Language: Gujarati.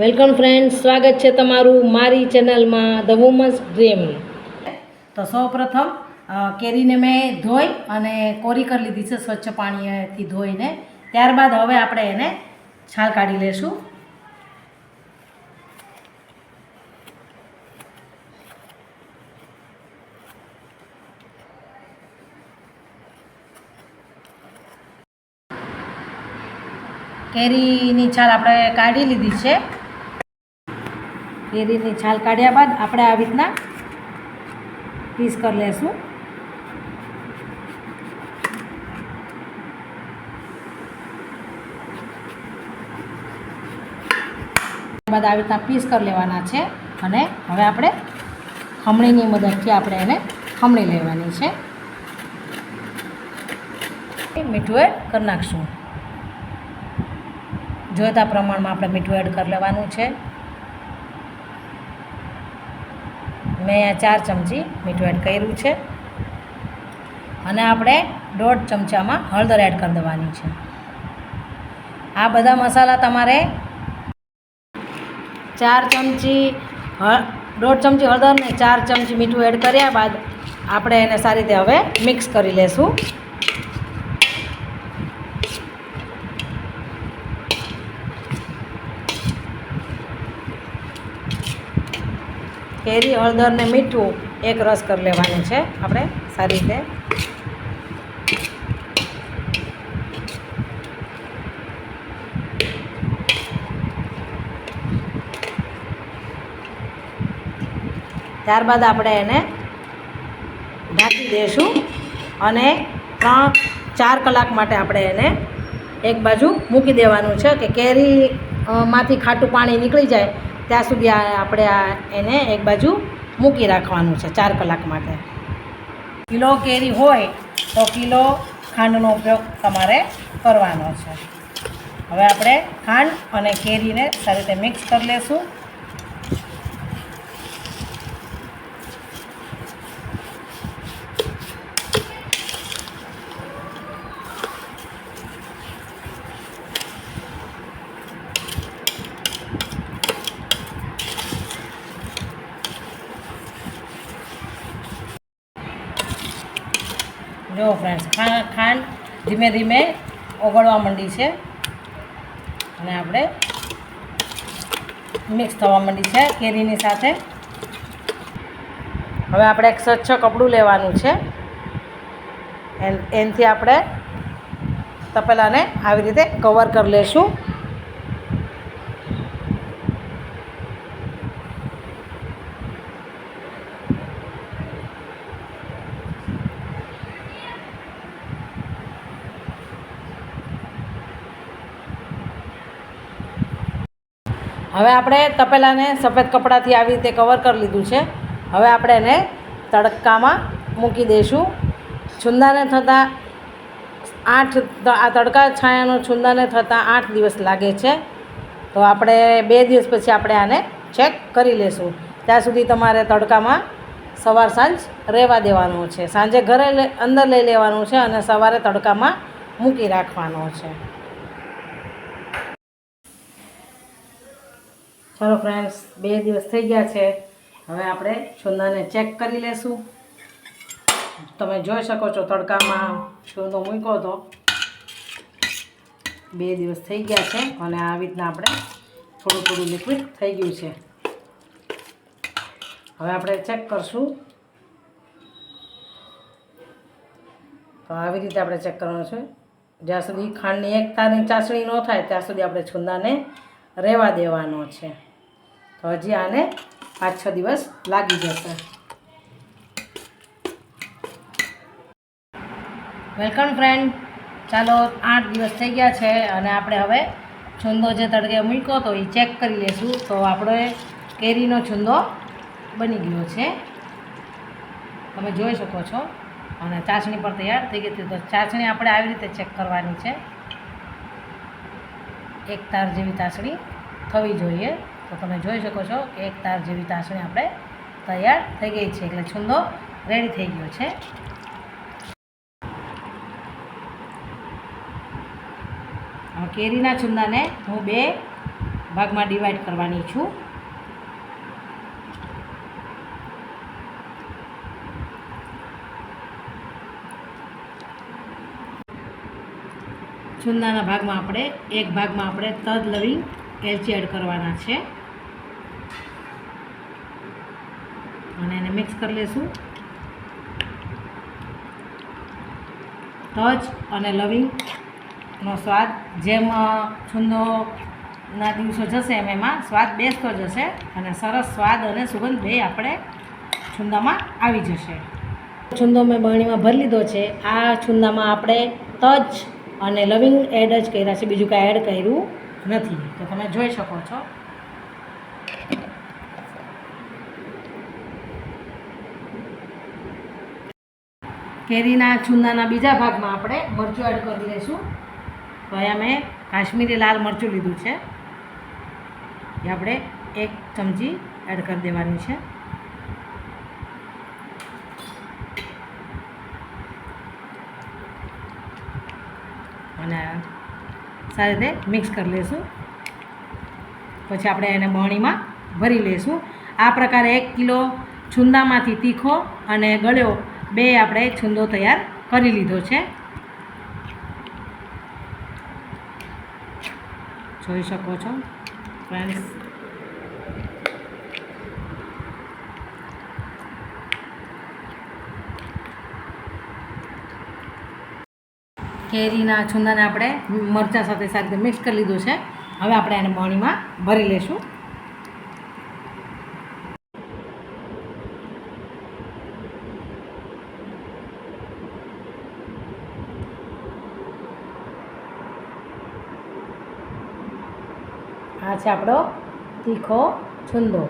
વેલકમ ફ્રેન્ડ સ્વાગત છે તમારું મારી ચેનલમાં ધ વુમન્સ ડ્રીમ તો સૌ પ્રથમ કેરીને મેં ધોઈ અને કોરી કરી લીધી છે સ્વચ્છ પાણીથી ધોઈને. ત્યારબાદ હવે આપણે એને છાલ કાઢી લેશું. કેરીની છાલ આપણે કાઢી લીધી છે. કેરીની છાલ કાઢ્યા બાદ આપણે આવી રીતના પીસ કરી લેશું. બાદ આવી રીતના પીસ કરી લેવાના છે અને હવે આપણે ખમણીની મદદથી આપણે એને ખમણી લેવાની છે. મીઠું એડ કરી નાખશું. જોઈતા પ્રમાણમાં આપણે મીઠું એડ કરી લેવાનું છે. મેં અહીંયા ચાર ચમચી મીઠું એડ કર્યું છે. અને આપણે દોઢ ચમચામાં હળદર એડ કરી દેવાની છે. આ બધા મસાલા તમારે ચાર ચમચી દોઢ ચમચી હળદર ને ચાર ચમચી મીઠું એડ કર્યા બાદ આપણે એને સારી રીતે હવે મિક્સ કરી લેશું. કેરી, હળદર ને મીઠું એક રસ કરી લેવાનું છે. આપણે સારી રીતે ત્યારબાદ આપણે એને ઢાંકી દઈશું અને ત્રણ, ચાર કલાક માટે આપણે એને એક બાજુ મૂકી દેવાનું છે કે કેરી માંથી ખાટું પાણી નીકળી જાય ત્યાં સુધી આ આપણે આ એને એક બાજુ મૂકી રાખવાનું છે, ચાર કલાક માટે. કિલો કેરી હોય તો કિલો ખાંડનો ઉપયોગ તમારે કરવાનો છે. હવે આપણે ખાંડ અને કેરીને સારી રીતે મિક્સ કરી લેશું. જો ફ્રેન્ડ્સ ખાંડ ધીમે ધીમે ઓગળવા માંડી છે. અને આપણે મિક્સ થવા માંડી છે કેરીની સાથે. હવે આપણે એક સ્વચ્છ કપડું લેવાનું છે. એન, એનથી આપણે તપેલાને આવી રીતે કવર કરી લેશું. હવે આપણે તપેલાને સફેદ કપડાથી આવી રીતે કવર કરી લીધું છે. હવે આપણે એને તડકામાં મૂકી દઈશું. છુંદાને થતાં આઠ આ તડકા છાયાનો છુંદાને થતાં આઠ દિવસ લાગે છે. તો આપણે બે દિવસ પછી આપણે આને ચેક કરી લેશું. ત્યાં સુધી તમારે તડકામાં સવાર સાંજ રહેવા દેવાનું છે. સાંજે ઘરે અંદર લઈ લેવાનું છે અને સવારે તડકામાં મૂકી રાખવાનો છે. ચલો ફ્રેન્ડ્સ બે દિવસ થઈ ગયા છે. હવે આપણે છુંદાને ચેક કરી લેશું. તમે જોઈ શકો છો તડકામાં છુંદો મૂક્યો હતો. બે દિવસ થઈ ગયા છે અને આવી રીતના આપણે થોડું થોડું લિક્વિડ થઈ ગયું છે. હવે આપણે ચેક કરશું. તો આવી રીતે આપણે ચેક કરવાનું છે. જ્યાં સુધી ખાંડની એક તારની ચાસણી ન થાય, ત્યાં સુધી આપણે છુંદાને રહેવા દેવાનો છે. હજી આને પાંચ, છ દિવસ લાગી જશે. Welcome friend. ચાલો આઠ દિવસ થઈ ગયા છે અને આપણે હવે છુંદો જે તડકે મૂક્યો તો એ ચેક કરી લેશું. તો આપણે કેરીનો છુંદો બની ગયો છે. તમે જોઈ શકો છો. અને ચાસણી પર તૈયાર થઈ ગઈ તો ચાસણી આપણે આવી રીતે ચેક કરવાની છે. એક તાર જેવી ચાસણી થવી જોઈએ. તો તમે જોઈ શકો છો કે એક તાર જેવી તાસણી આપણે તૈયાર થઈ ગઈ છે. એટલે છુંદો રેડી થઈ ગયો છે. કેરીના છુંદાને હું બે ભાગમાં ડિવાઈડ કરવાની છું. છુંદાના ભાગમાં આપણે એક ભાગમાં આપણે તદ લવિંગ એલચી એડ કરવાના છે. અને એને મિક્સ કરી લઈશું તજ અને લવિંગનો સ્વાદ. જેમ છૂંદોના દિવસો જશે એમ એમાં સ્વાદ બેસતો જશે અને સરસ સ્વાદ અને સુગંધ બે આપણે છુંદામાં આવી જશે. છુંદો મેં બરણીમાં ભરી લીધો છે. આ છુંદામાં આપણે તજ અને લવિંગ એડ જ કર્યા છે. બીજું કાંઈ એડ કર્યું નથી. તો તમે જોઈ શકો છો. કેરીના છુંદાના બીજા ભાગમાં આપણે મરચું એડ કરી લઈશું. તો અહીંયા મેં કાશ્મીરી લાલ મરચું લીધું છે. એ આપણે એક ચમચી એડ કરી દેવાની છે. અને સારી રીતે મિક્સ કરી લઈશું. પછી આપણે એને બરણીમાં ભરી લઈશું. આ પ્રકારે એક કિલો છુંદામાંથી તીખો અને ગળ્યો બે આપણે છુંદો તૈયાર કરી લીધો છે. જોઈ શકો છો ફ્રેન્ડ્સ કેરીના છુંદાને આપણે મરચાં સાથે સારી રીતે મિક્સ કરી લીધું છે. હવે આપણે એને બરણીમાં ભરી લઈશું આ છે આપણો તીખો છુંદો.